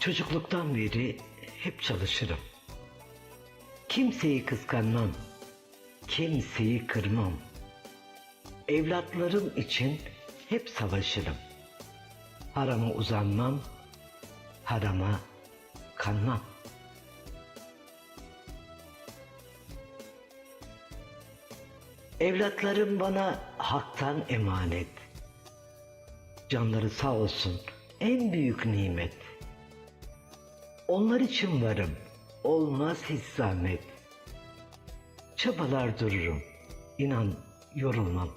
Çocukluktan beri hep çalışırım. Kimseyi kıskanmam. Kimseyi kırmam. Evlatlarım için hep savaşırım. Harama uzanmam. Harama kanmam. Evlatlarım bana haktan emanet. Canları sağ olsun en büyük nimet. Onlar için varım, olmaz hiç zahmet. Çabalar dururum, inan yorulmam.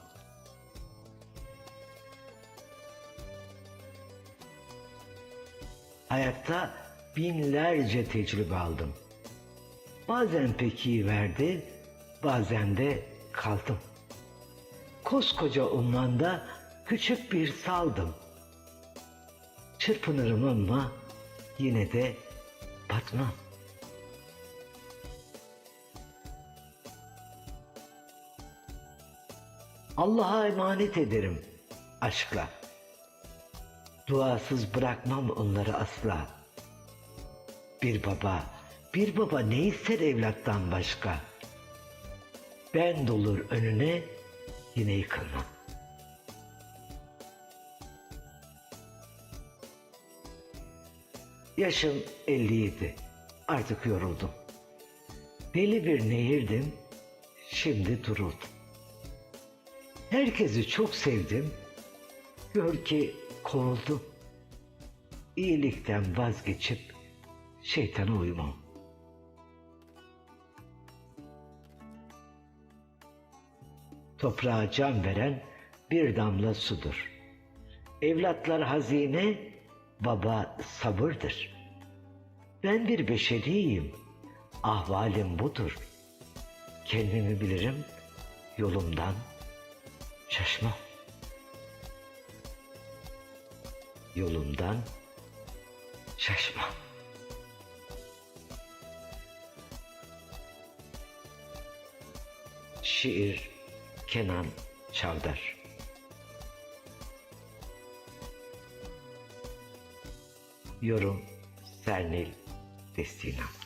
Hayatta binlerce tecrübe aldım. Bazen pek iyi verdi, bazen de kaldım. Koskoca ummanda küçük bir saldım. Çırpınırım ama yine de batmam. Allah'a emanet ederim aşkla. Duasız bırakmam onları asla. Bir baba, bir baba ne ister evlattan başka? Ben dolur önüne yine yıkılmam. Yaşım 57. Artık yoruldum. Deli bir nehirdim. Şimdi duruldum. Herkesi çok sevdim. Gör ki kovuldum. İyilikten vazgeçip şeytana uymam. Toprağa can veren bir damla sudur. Evlatlar hazine, baba sabırdır. Ben bir beşeriyim, ahvalim budur. Kendimi bilirim, yolumdan şaşmam. Yolumdan şaşmam. Şiir Kenan Çavdar y oro sane el.